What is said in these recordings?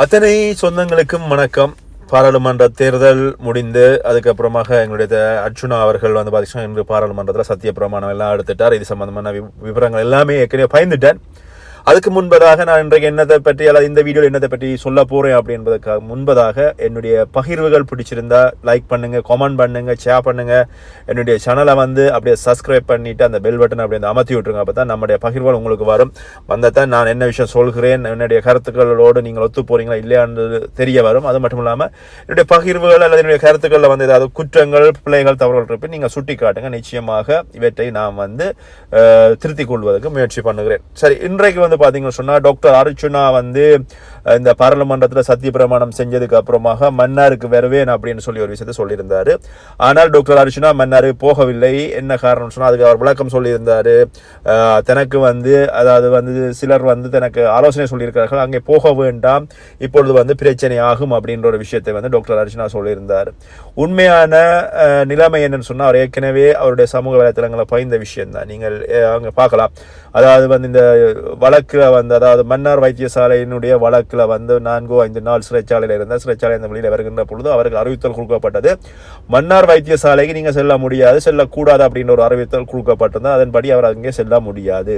அத்தனை சொந்தங்களுக்கும் வணக்கம். பாராளுமன்ற தேர்தல் முடிந்து அதுக்கப்புறமாக எங்களுடைய அர்ஜுனா அவர்கள் வந்து பார்த்தீங்கன்னா இன்று பாராளுமன்றத்தில் சத்திய பிரமாணம் எல்லாம் எடுத்துட்டார். இது சம்பந்தமான விவரங்கள் எல்லாமே ஏற்கனவே பயந்துட்டேன். அதுக்கு முன்பதாக நான் இன்றைக்கு என்னத்தை பற்றி அல்லது இந்த வீடியோவில் என்னத்தை பற்றி சொல்ல போகிறேன் அப்படின்றதுக்காக முன்பதாக என்னுடைய பகிர்வுகள் பிடிச்சிருந்தா லைக் பண்ணுங்கள் கமெண்ட் பண்ணுங்கள் ஷேர் பண்ணுங்கள் என்னுடைய சேனலை வந்து அப்படியே சப்ஸ்கிரைப் பண்ணிவிட்டு அந்த பெல் பட்டன் அந்த அமர்த்தி விட்டுருங்க. அப்போ தான் நம்முடைய பகிர்வுகள் உங்களுக்கு வரும். வந்தால் நான் என்ன விஷயம் சொல்கிறேன் என்னுடைய கருத்துக்களோடு நீங்கள் ஒத்து போகிறீங்களா இல்லையான்றது தெரிய வரும். அது மட்டும் இல்லாமல் என்னுடைய பகிர்வுகள் அல்லது என்னுடைய கருத்துக்களில் வந்து ஏதாவது குற்றங்கள் பிள்ளைகள் தவறுகள் இருப்பேன் நீங்கள் சுட்டி காட்டுங்க நிச்சயமாக இவற்றை நான் வந்து திருத்திக் கொள்வதற்கு முயற்சி பண்ணுகிறேன். சரி இன்றைக்கு வந்து பார்த்தீங்கன்னு சொன்னால் டாக்டர் அர்ச்சுனா வந்து இந்த பாராளுமன்றத்தில் சத்திய பிரமாணம் செஞ்சதுக்கு அப்புறமாக மன்னாருக்கு வருவேன் அப்படின்னு சொல்லி ஒரு விஷயத்தை சொல்லியிருந்தார். ஆனால் டாக்டர் அர்ஜுனா மன்னார் போகவில்லை. என்ன காரணம் சொன்னால் அதுக்கு அவர் விளக்கம் சொல்லியிருந்தார். தனக்கு வந்து அதாவது வந்து சிலர் வந்து தனக்கு ஆலோசனை சொல்லியிருக்கிறார்கள். அங்கே போக வேண்டாம். இப்பொழுது வந்து பிரச்சனை ஆகும் அப்படின்ற ஒரு விஷயத்தை வந்து டாக்டர் அர்ஜுனா சொல்லியிருந்தார். உண்மையான நிலைமை என்னன்னு சொன்னால் அவர் ஏற்கனவே அவருடைய சமூக வலைத்தளங்களை பயின்ற விஷயம்தான். நீங்கள் அங்கே பார்க்கலாம். அதாவது வந்து இந்த வழக்கில் வந்து அதாவது மன்னார் வைத்தியசாலையினுடைய வழக்கு வழக்கில் வந்து நான்கோ ஐந்து நாள் சிறைச்சாலையில் இருந்தால் சிறைச்சாலை அந்த வழியில் வருகின்ற பொழுது அவருக்கு அறிவித்தல் கொடுக்கப்பட்டது. மன்னார் வைத்தியசாலைக்கு நீங்கள் செல்ல முடியாது செல்லக்கூடாது அப்படின்ற ஒரு அறிவித்தல் கொடுக்கப்பட்டிருந்தால் அதன்படி அவர் அங்கே செல்ல முடியாது.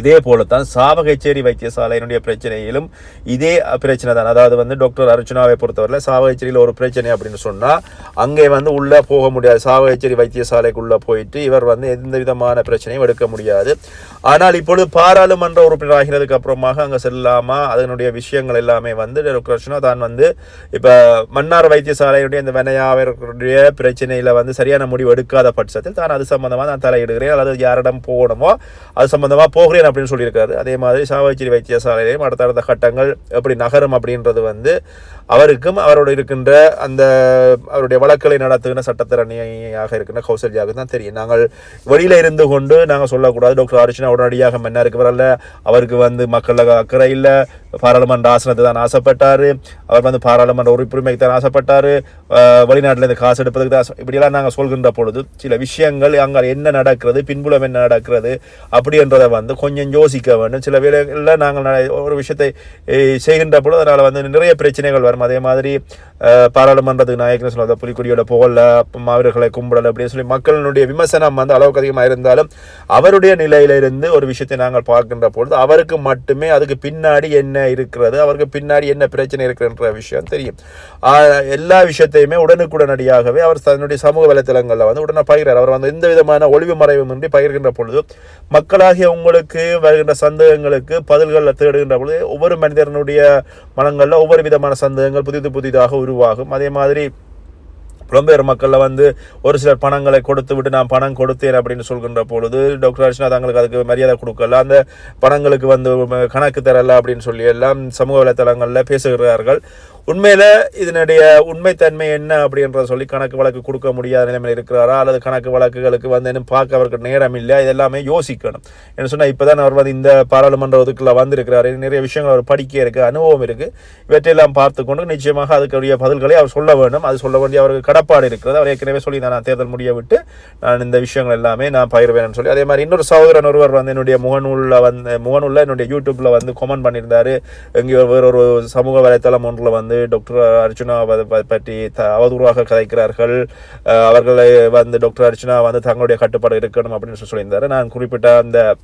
இதே போலத்தான் சாவகச்சேரி வைத்தியசாலையினுடைய பிரச்சனையிலும் இதே பிரச்சனை தான். அதாவது வந்து டாக்டர் அர்ச்சனாவை பொறுத்தவரையில் சாவகச்சேரியில் ஒரு பிரச்சனை அப்படின்னு சொன்னால் அங்கே வந்து உள்ளே போக முடியாது. சாவகச்சேரி வைத்தியசாலைக்குள்ளே போயிட்டு இவர் வந்து எந்த விதமான பிரச்சனையும் எடுக்க முடியாது. ஆனால் இப்பொழுது பாராளுமன்ற உறுப்பினர் ஆகிறதுக்கு அப்புறமாக அங்கே செல்லாமா அதனுடைய விஷயங்கள் எல்லாமே வந்து டாக்டர் அர்ச்சனா தான் வந்து இப்போ மன்னார் வைத்தியசாலையுடைய இந்த வினையாவர்களுடைய பிரச்சனையில் வந்து சரியான முடிவு எடுக்காத பட்சத்தில் தான் அது சம்மந்தமாக நான் தலையிடுகிறேன். அல்லது யாரிடம் போகணுமோ அது சம்மந்தமாக போகிறேன் அப்படின்னு சொல்லியிருக்காரு. அதே மாதிரி சாவகச்சேரி வைத்தியசாலையிலையும் அடுத்தடுத்த கட்டங்கள் எப்படி நகரும் அப்படின்றது வந்து அவருக்கும் அவரோட இருக்கின்ற அந்த அவருடைய வழக்குகளை நடத்துகிற சட்டத்திறனியாக இருக்கின்ற கௌசல்யாவுக்கு தான் தெரியும். நாங்கள் வெளியில் இருந்து கொண்டு நாங்கள் சொல்லக்கூடாது. டாக்டர் அர்ச்சனா உடனடியாக மன்னாருக்கு வரல அவருக்கு வந்து மக்கள் அக்கறை இல்லை. பாராளுமன்ற ஆசனத்தை தான் ஆசைப்பட்டார். அவர் வந்து பாராளுமன்ற உறுப்புரிமைக்கு தான் ஆசைப்பட்டார். வெளிநாட்டிலேருந்து இருந்து காசு எடுப்பதுக்கு தான் இப்படியெல்லாம் நாங்கள் சொல்கின்ற பொழுது சில விஷயங்கள் அங்கே என்ன நடக்கிறது பின்புலம் என்ன நடக்கிறது அப்படின்றத வந்து கொஞ்சம் யோசிக்க வேண்டும். சில வேலைகளில் நாங்கள் ஒரு விஷயத்தை செய்கின்ற பொழுது அதனால் வந்து நிறைய பிரச்சனைகள் வரும். அதே மாதிரி பாராளுமன்றத்துக்கு நாயக்கன் சொல்லாத புலிக்குடியோட புகழ மாவீரர்களை கும்பிடல அப்படின்னு சொல்லி மக்களினுடைய விமர்சனம் வந்து அளவுக்கு அதிகமாக இருந்தாலும் அவருடைய நிலையிலிருந்து ஒரு விஷயத்தை நாங்கள் பார்க்கின்ற பொழுது அவருக்கு மட்டுமே அதுக்கு பின்னாடி என்ன இருக்கிறது. அவருக்கு பின்னாடி என்ன பிரச்சனை இருக்குன்ற விஷயம் தெரியும். எல்லா விஷயத்தையுமே உடனுக்குடனடியாகவே அவர் தன்னுடைய சமூக வலைத்தளங்களில் வந்து உடனே பகிர்றார். அவர் வந்து எந்த விதமான ஒளிவு மறைவுமின்றி பகிர்கின்ற பொழுது மக்களாகிய உங்களுக்கு வருகின்ற சந்தேகங்களுக்கு பதில்களில் தேடுகின்ற பொழுது ஒவ்வொரு மனிதனுடைய மனங்களில் ஒவ்வொரு விதமான சந்தேகங்கள் புதிது புதிதாக உருவாகும். அதே மாதிரி புலம்பெயர் மக்களில் வந்து ஒரு சிலர் பணங்களை கொடுத்து விட்டு நான் பணம் கொடுத்தேன் அப்படின்னு சொல்கின்ற பொழுது டாக்டர் அர்ச்சனா தங்களுக்கு அதுக்கு மரியாதை கொடுக்கல. அந்த பணங்களுக்கு வந்து கணக்கு தரல அப்படின்னு சொல்லி எல்லாம் சமூக வலைத்தளங்களில் பேசுகிறார்கள். உண்மையில் இதனுடைய உண்மைத்தன்மை என்ன அப்படின்றத சொல்லி கணக்கு வழக்கு கொடுக்க முடியாத நிலைமையில் இருக்கிறாரா? அல்லது கணக்கு வழக்குகளுக்கு வந்து இன்னும் பார்க்க அவருக்கு நேரம் இல்லை இதெல்லாமே யோசிக்கணும். என்ன சொன்னால் இப்போதான் அவர் வந்து இந்த பாராளுமன்ற ஒதுக்குள்ள வந்திருக்கிறாரு. நிறைய விஷயங்கள் அவர் படிக்க இருக்கு அனுபவம் இருக்குது இவற்றையெல்லாம் பார்த்து கொண்டு நிச்சயமாக அதுக்குரிய பதில்களை அவர் சொல்ல வேண்டும். அது சொல்ல வேண்டிய அவருக்கு கடப்பாடு இருக்கிறது. அவர் ஏற்கனவே சொல்லி நான் தேர்தல் முடிய விட்டு நான் இந்த விஷயங்கள் எல்லாமே நான் பகிர்வேன்னு சொல்லி. அதே மாதிரி இன்னொரு சகோதரன் ஒருவர் வந்து என்னுடைய முகநூலில் வந்து முகநூலில் என்னுடைய யூடியூப்பில் வந்து கமெண்ட் பண்ணியிருந்தாரு. இங்கே வேறொரு சமூக வலைத்தளம் ஒன்றில் வந்து டாக்டர் அர்ஜுனா பற்றி த- அவதூறாக கதைக்கிறார்கள். அவர்களை வந்து டாக்டர் அர்ஜுனா வந்து தங்களுடைய கட்டுப்பாடு இருக்கணும் அப்படின்னு சொல்லி நான் குறிப்பிட்ட அந்த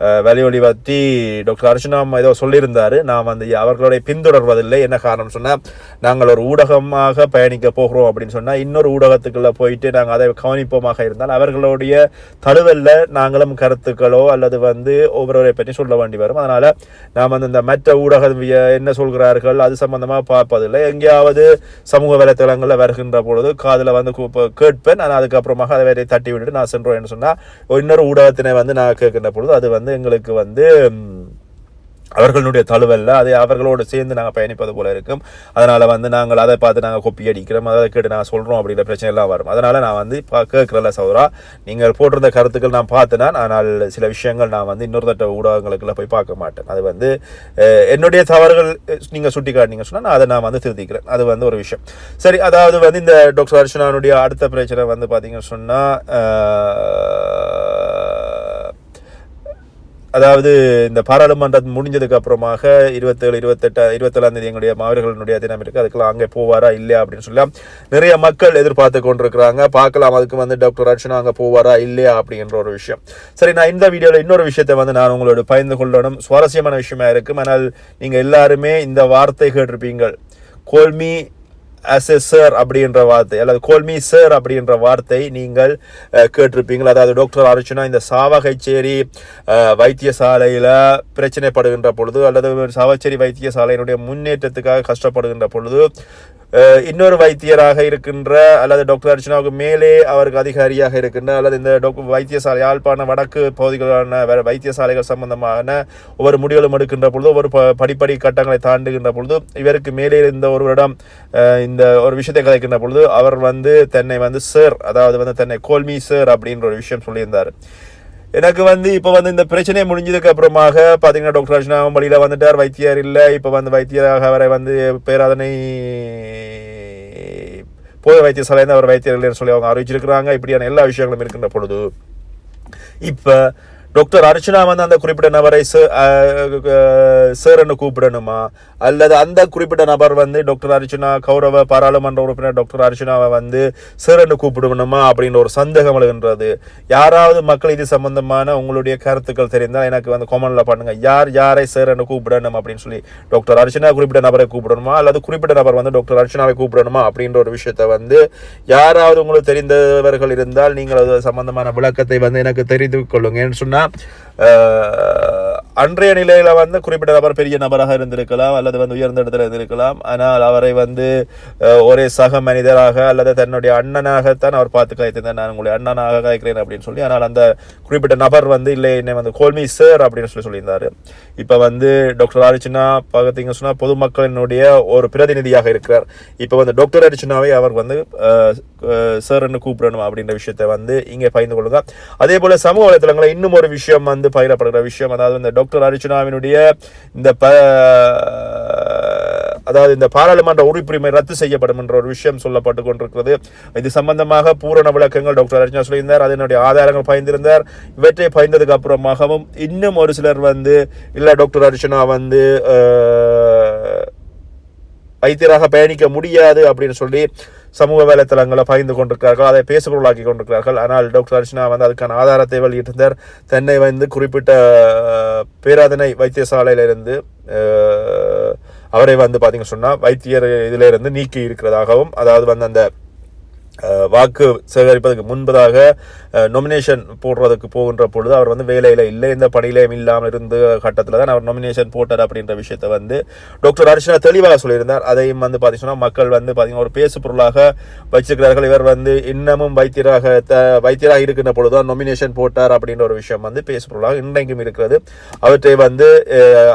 வலியொலி பற்றி டாக்டர் அர்ஜுனா ஏதோ சொல்லியிருந்தார். நான் வந்து அவர்களுடைய பின்தொடர்வதில்லை. என்ன காரணம் சொன்னால் நாங்கள் ஒரு ஊடகமாக பயணிக்க போகிறோம் அப்படின்னு சொன்னால் இன்னொரு ஊடகத்துக்குள்ளே போயிட்டு நாங்கள் அதை கவனிப்போமாக இருந்தால் அவர்களுடைய தழுவல்ல நாங்களும் கருத்துக்களோ அல்லது வந்து ஒவ்வொருவரை பற்றி சொல்ல வேண்டி வரும். அதனால் நாம் வந்து இந்த மற்ற ஊடகம் என்ன சொல்கிறார்கள் அது சம்பந்தமா பார்ப்பதில்லை எங்கேயாவது சமூக வலைத்தளங்களில் வருகின்ற பொழுது காதில் வந்து கேட்பேன். நான் அதுக்கப்புறமாக அதை வேறையை தட்டி விட்டுட்டு நான் சென்றோம்னு சொன்னால் இன்னொரு ஊடகத்தினை வந்து நான் கேட்கின்ற பொழுது அது வந்து எங்களுக்கு வந்து அவர்களுடைய தழுவல்ல அதை அவர்களோடு சேர்ந்து நாங்கள் பயணிப்பது போல இருக்கும். அதனால் வந்து நாங்கள் அதை பார்த்து நாங்கள் கொப்பி அடிக்கிறோம் அதை கேட்டு நாங்கள் சொல்கிறோம் அப்படிங்கிற பிரச்சனை எல்லாம் வரும். அதனால் நான் வந்து கேட்கறல சௌரா நீங்கள் போட்டிருந்த கருத்துக்கள் நான் பார்த்தேனா ஆனால் சில விஷயங்கள் நான் வந்து இன்னொரு தட்ட ஊடகங்களுக்குள்ள போய் பார்க்க மாட்டேன். அது வந்து என்னுடைய தவறுகள் நீங்கள் சுட்டி காட்டினீங்க சொன்னால் நான் அதை நான் வந்து திருத்திக்கிறேன். அது வந்து ஒரு விஷயம். சரி அதாவது வந்து இந்த டாக்டர் அர்ச்சனானுடைய அடுத்த பிரச்சனை வந்து பார்த்தீங்கன்னு சொன்னால் அதாவது இந்த பாராளுமன்றம் முடிஞ்சதுக்கு அப்புறமாக இருபத்தேழு இருபத்தெட்டு இருபத்தேழாம் தேதி எங்களுடைய மாவீரர்களுடைய தினம் இருக்கு. அதுக்கெல்லாம் அங்கே போவாரா இல்லையா அப்படின்னு சொல்லலாம். நிறைய மக்கள் எதிர்பார்த்து கொண்டிருக்கிறாங்க. பார்க்கலாம் அதுக்கு வந்து டாக்டர் அர்ச்சனா அங்கே போவாரா இல்லையா அப்படின்ற ஒரு விஷயம். சரி நான் இந்த வீடியோவில் இன்னொரு விஷயத்தை வந்து நான் உங்களோட பகிர்ந்து கொள்ளணும். சுவாரஸ்யமான விஷயமா இருக்கும். ஆனால் நீங்கள் எல்லாருமே இந்த வார்த்தை கேட்டிருப்பீங்கள். Call me as a sir அப்படின்ற வார்த்தை அல்லது கோல்மி சார் அப்படின்ற வார்த்தை நீங்கள் அஹ், கேட்டிருப்பீங்கள். அதாவது டாக்டர் அர்ச்சனா இந்த சாவகைச்சேரி வைத்தியசாலையில் பிரச்சனைப்படுகின்ற பொழுது அல்லது சாவச்சேரி வைத்தியசாலையினுடைய முன்னேற்றத்துக்காக கஷ்டப்படுகின்ற பொழுது இன்னொரு வைத்தியராக இருக்கின்ற அல்லது டாக்டர் அர்ச்சனாவுக்கு மேலே அவருக்கு அதிகாரியாக இருக்கின்ற அல்லது இந்த டாக்டர் வைத்தியசாலை யாழ்ப்பாண வடக்கு பகுதிகளான வைத்தியசாலைகள் சம்பந்தமான ஒவ்வொரு முடிவுகளும் எடுக்கின்ற பொழுது ஒவ்வொரு ப- படிப்படி கட்டங்களை தாண்டுகின்ற பொழுது இவருக்கு மேலே இருந்த ஒருவரிடம் இந்த ஒரு விஷயத்தை கதைக்கின்ற பொழுது அவர் வந்து தன்னை வந்து சார் அதாவது வந்து தன்னை கோல்மி சார் அப்படின்ற ஒரு விஷயம் சொல்லியிருந்தார். எனக்கு வந்து இப்போ வந்து இந்த பிரச்சனை முடிஞ்சதுக்கு அப்புறமாக பார்த்தீங்கன்னா டாக்டர் அர்ஜுனாவும் வழியில் வந்துட்டார். வைத்தியர் இல்லை. இப்போ வந்து வைத்தியராக அவரை வந்து பேராதனை போய் வைத்தியசாலையிருந்து அவர் வைத்தியர் இல்லைன்னு சொல்லி அவங்க அறிவிச்சிருக்கிறாங்க. இப்படியான எல்லா விஷயங்களும் இருக்கின்ற பொழுது இப்போ டாக்டர் அர்ச்சனா வந்து அந்த குறிப்பிட்ட நபரை சார்னு கூப்பிடணுமா? அல்லது அந்த குறிப்பிட்ட நபர் வந்து டாக்டர் அர்ச்சனா கௌரவ பாராளுமன்ற உறுப்பினர் டாக்டர் அர்ச்சனாவை வந்து சார்னு கூப்பிடணுமா அப்படின்ற ஒரு சந்தேகம் எழுகின்றது. யாராவது மக்கள் இது சம்பந்தமான உங்களுடைய கருத்துக்கள் தெரிந்தால் எனக்கு வந்து கொமனில் பண்ணுங்க. யார் யாரை சார்னு கூப்பிடணும் அப்படின்னு சொல்லி டாக்டர் அர்ச்சனா குறிப்பிட்ட நபரை கூப்பிடணுமா? அல்லது குறிப்பிட்ட நபர் வந்து டாக்டர் அர்ச்சனாவை கூப்பிடணுமா அப்படின்ற ஒரு விஷயத்தை வந்து யாராவது உங்களுக்கு தெரிந்தவர்கள் இருந்தால் நீங்கள் அது சம்பந்தமான விளக்கத்தை வந்து எனக்கு தெரிந்து கொள்ளுங்கன்னு சொன்னால் äh, அன்றைய நிலையில் வந்து குறிப்பிட்ட நபர் பெரிய நபராக இருந்திருக்கலாம் அல்லது வந்து உயர்ந்த இடத்துல இருந்திருக்கலாம். ஆனால் அவரை வந்து ஒரே சக மனிதராக அல்லது தன்னுடைய அண்ணனாகத்தான் அவர் பார்த்து கதைத்திருந்தார் நான் உங்களுடைய அண்ணனாக காய்க்கிறேன் அப்படின்னு சொல்லி ஆனால் அந்த குறிப்பிட்ட நபர் வந்து இல்லை என்னை வந்து கோல்மி சார் அப்படின்னு சொல்லி சொல்லியிருந்தாரு. இப்போ வந்து டாக்டர் அரிச்சனா பார்த்தீங்க சொன்னால் பொதுமக்களினுடைய ஒரு பிரதிநிதியாக இருக்கிறார். இப்போ வந்து டாக்டர் அர்ச்சனாவை அவர் வந்து சார்னு கூப்பிடணும் அப்படின்ற விஷயத்தை வந்து இங்கே பகிர்ந்து கொள்ளுங்க. அதே போல் சமூக வலைத்தளங்களில் இன்னும் ஒரு விஷயம் வந்து பகிரப்படுகிற விஷயம் அதாவது இந்த டாக்டர் அர்ச்சனாவினுடைய இந்த ப அதாவது இந்த பாராளுமன்ற உறுப்புரிமை ரத்து செய்யப்படும் என்ற ஒரு விஷயம் சொல்லப்பட்டு கொண்டிருக்கிறது. இது சம்பந்தமாக பூரண விளக்கங்கள் டாக்டர் அர்ஜுனா சொல்லியிருந்தார். அதனுடைய ஆதாரங்கள் பயந்திருந்தார். இவற்றை பயந்ததுக்கு அப்புறமாகவும் இன்னும் ஒரு சிலர் வந்து இல்லை டாக்டர் அர்ச்சனா வந்து வைத்தியராக பயணிக்க முடியாது அப்படின்னு சொல்லி சமூக வலைத்தளங்களை பகிர்ந்து கொண்டிருக்கிறார்கள் அதை பேசுபொருளாக்கி கொண்டிருக்கிறார்கள். ஆனால் டாக்டர் அர்ச்சனா வந்து அதுக்கான ஆதாரத்தை வெளியிட்டிருந்தார். தன்னை வந்து குறிப்பிட்ட பேராதனை வைத்தியசாலையிலிருந்து அவரை வந்து பார்த்தீங்க சொன்னால் வைத்தியர் இதிலிருந்து நீக்கி இருக்கிறதாகவும் அதாவது வந்து அந்த வாக்கு சேகரிப்பதற்கு முன்பதாக நொமினேஷன் போடுறதுக்கு போகின்ற பொழுது அவர் வந்து வேலையில் இல்லை. எந்த பணியிலையும் இல்லாமல் இருந்த கட்டத்தில் தான் அவர் நொமினேஷன் போட்டார் அப்படின்ற விஷயத்தை வந்து டாக்டர் அர்ச்சனா தெளிவாக சொல்லியிருந்தார். அதையும் வந்து பார்த்தீங்கன்னா மக்கள் வந்து பார்த்தீங்கன்னா ஒரு பேசு பொருளாக வச்சிருக்கிறார்கள். இவர் வந்து இன்னமும் வைத்தியராக த வைத்தியராக இருக்கின்ற பொழுது தான் நொமினேஷன் போட்டார் அப்படின்ற ஒரு விஷயம் வந்து பேசு பொருளாக இன்றைக்கும் இருக்கிறது. அவற்றை வந்து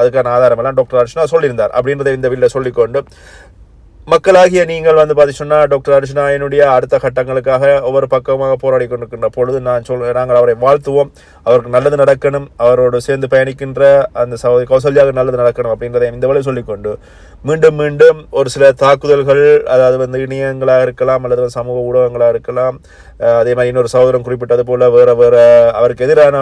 அதுக்கான ஆதாரமெல்லாம் டாக்டர் அர்ச்சனா சொல்லியிருந்தார். அப்படின்றத இந்த வீட்டில் சொல்லிக்கொண்டு மக்களாகிய நீங்கள் வந்து பார்த்தீங்கன்னா டாக்டர் அர்ஜுனா என்னுடைய அடுத்த கட்டங்களுக்காக ஒவ்வொரு பக்கமாக போராடி கொண்டிருக்கின்ற பொழுது நான் சொல் நாங்கள் அவரை வாழ்த்துவோம். அவருக்கு நல்லது நடக்கணும். அவரோடு சேர்ந்து பயணிக்கின்ற அந்த சகோதரி கௌசல்யாவுக்கு நல்லது நடக்கணும் அப்படின்றதை இந்த வழி சொல்லிக்கொண்டு மீண்டும் மீண்டும் ஒரு சில தாக்குதல்கள் அதாவது வந்து இணையங்களாக இருக்கலாம் அல்லது வந்து சமூக ஊடகங்களாக இருக்கலாம் அதே மாதிரி இன்னொரு சகோதரன் குறிப்பிட்டது போல் வேறு வேறு அவருக்கு எதிரான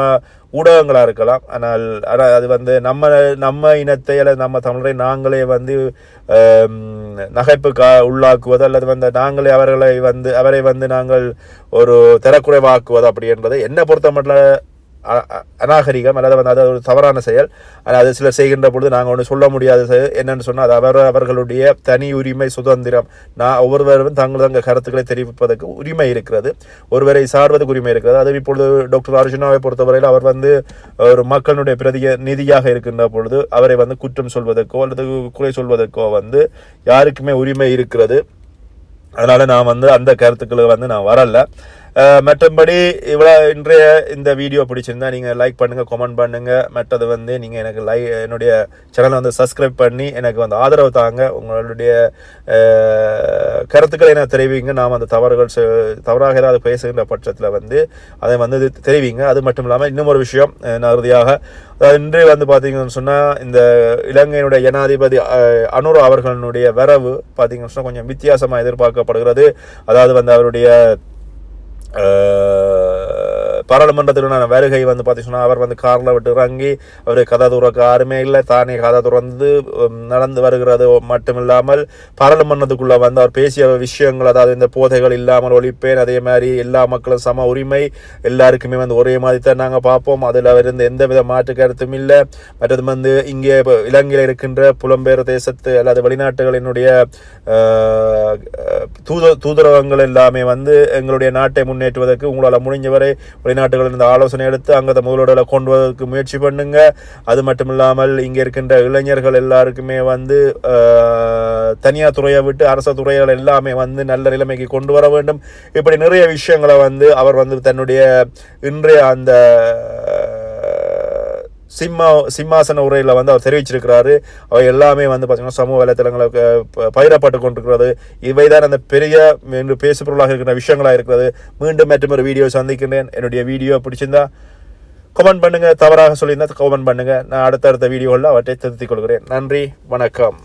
ஊடகங்களாக இருக்கலாம். ஆனால் ஆனால் அது வந்து நம்ம நம்ம இனத்தை அல்லது நம்ம தமிழரை நாங்களே வந்து ஆம், உள்ளாக்குவது அல்லது வந்து நாங்களே அவர்களை வந்து அவரை வந்து நாங்கள் ஒரு தரக்குறைவாக்குவது அப்படி என்பது என்னை பொறுத்த மட்டும் அநாகரிகம் அல்லது வந்து அது ஒரு தவறான செயல். ஆனால் அது சிலர் செய்கின்ற பொழுது நாங்கள் ஒன்று சொல்ல முடியாத செயல் என்னன்னு சொன்னால் அது அவர் அவர்களுடைய தனி உரிமை சுதந்திரம். நான் ஒவ்வொருவரும் தங்கள் தங்கள் கருத்துக்களை தெரிவிப்பதற்கு உரிமை இருக்கிறது. ஒருவரை சார்வதற்கு உரிமை இருக்கிறது. அது இப்பொழுது டாக்டர் அர்ஜுனாவை பொறுத்தவரையில் அவர் வந்து ஒரு மக்களுடைய பிரதிய நிதியாக இருக்கின்ற பொழுது அவரை வந்து குற்றம் சொல்வதற்கோ அல்லது குறை சொல்வதற்கோ வந்து யாருக்குமே உரிமை இருக்கிறது. அதனால் நான் வந்து அந்த கருத்துக்களை வந்து நான் வரலை. மற்றபடி இவ்வளோ இன்றைய இந்த வீடியோ பிடிச்சிருந்தா நீங்கள் லைக் பண்ணுங்கள் கமெண்ட் பண்ணுங்கள் மற்றது வந்து நீங்கள் எனக்கு லை என்னுடைய சேனலை வந்து சப்ஸ்கிரைப் பண்ணி எனக்கு வந்து ஆதரவு தாங்க. உங்களுடைய கருத்துக்களை என்ன தெரிவிங்க. நாம் அந்த தவறுகள் தவறாக ஏதாவது பேசுகின்ற பட்சத்தில் வந்து அதை வந்து தெரிவிங்க. அது மட்டும் இல்லாமல் இன்னும் ஒரு விஷயம் அஹ், நான் அதாவது இன்று வந்து பார்த்தீங்கன்னு சொன்னால் இந்த இலங்கையினுடைய ஜனாதிபதி அனுர் அவர்களுடைய வரவு பார்த்தீங்கன்னு சொன்னால் கொஞ்சம் வித்தியாசமாக எதிர்பார்க்கப்படுகிறது. அதாவது வந்து அவருடைய பாராளுமன்றத்திலான வருகை வந்து பார்த்தீங்கன்னா அவர் வந்து காரில் விட்டு இறங்கி அவர் கதை துறக்க யாருமே இல்லை தானே கதை துறந்து நடந்து வருகிறது மட்டும் இல்லாமல் பாராளுமன்றத்துக்குள்ளே வந்து அவர் பேசிய விஷயங்கள் அதாவது இந்த போதைகள் இல்லாமல் ஒழிப்பேன் அதே மாதிரி எல்லா மக்களும் சம உரிமை எல்லாருக்குமே வந்து ஒரே மாதிரி தான் நாங்கள் பார்ப்போம். அதில் இருந்து எந்த வித மாற்று கருத்தும் இல்லை. மற்றது வந்து இங்கே இலங்கையில் இருக்கின்ற புலம்பெயர் தேசத்து அல்லது வெளிநாட்டுகளினுடைய தூத தூதரகங்கள் எல்லாமே வந்து எங்களுடைய நாட்டை முன்னேற்றுவதற்கு உங்களால் முடிஞ்சவரை வெளிநாட்டுகளில் இந்த ஆலோசனை எடுத்து அங்கே முதலீடுகளை கொண்டு வருவதற்கு முயற்சி பண்ணுங்க. அது மட்டும் இல்லாமல் இங்கே இருக்கின்ற இளைஞர்கள் எல்லாருக்குமே வந்து தனியார் துறையை விட்டு அரச துறைகள் எல்லாமே வந்து நல்ல நிலைமைக்கு கொண்டு வர வேண்டும். இப்படி நிறைய விஷயங்களை வந்து அவர் வந்து தன்னுடைய இன்றைய அந்த சிம்மா சிம்மாசன உரையில் வந்து அவர் தெரிவிச்சிருக்கிறாரு. அவை எல்லாமே வந்து பார்த்தீங்கன்னா சமூக வலைத்தளங்களுக்கு பயிரப்பட்டு கொண்டிருக்கிறது. இவை தான் அந்த பெரிய என்று பேசுபொருளாக இருக்கிற விஷயங்களாக இருக்கிறது. மீண்டும் மற்றும் ஒரு வீடியோ சந்திக்கின்றேன். என்னுடைய வீடியோ பிடிச்சிருந்தா கமெண்ட் பண்ணுங்கள் தவறாக சொல்லியிருந்தா கமெண்ட் பண்ணுங்கள் நான் அடுத்தடுத்த வீடியோவில் அவற்றை திருத்திக் கொள்கிறேன். நன்றி. வணக்கம்.